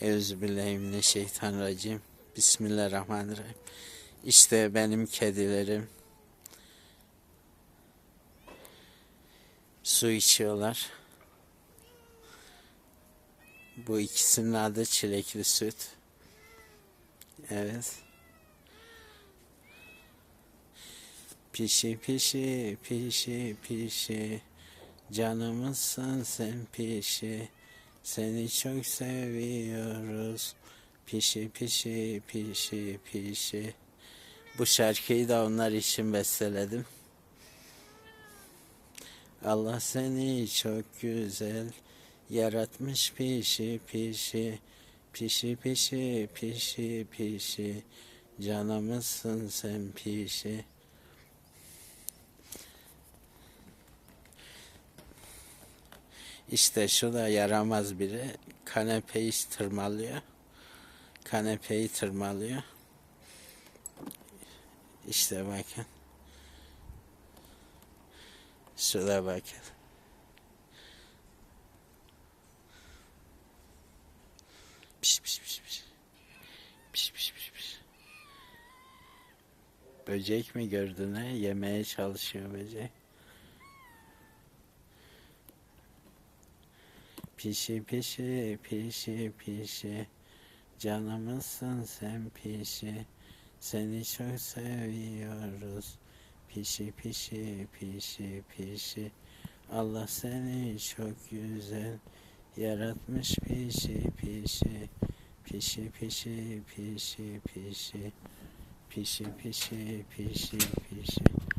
Euzubillahimineşşeytanirracim. Bismillahirrahmanirrahim. İşte benim kedilerim. Su içiyorlar. Bu ikisinin adı çilekli süt. Evet. Pişi pişi pişi pişi Canımızsın sen pişi Seni çok seviyoruz. Pişi pişi pişi pişi. Bu şarkıyı da onlar için besteledim. Allah seni çok güzel yaratmış. Pişi pişi Pişi pişi pişi pişi. Canımızsın sen pişi İşte şu da yaramaz biri. Kanepeyi tırmalıyor. Kanepeyi tırmalıyor. İşte bakın. Şurada bakın. Piş piş piş piş. Piş piş piş piş. Böcek mi gördün ha? Yemeye çalışıyor böcek. Pişi pişi pişi pişi. Canımızsın sen pişi. Seni çok seviyoruz. Pişi pişi pişi pişi. Allah seni çok güzel Yaratmış. Pişi pişi. Pişi pişi pişi pişi. Pişi pişi pişi pişi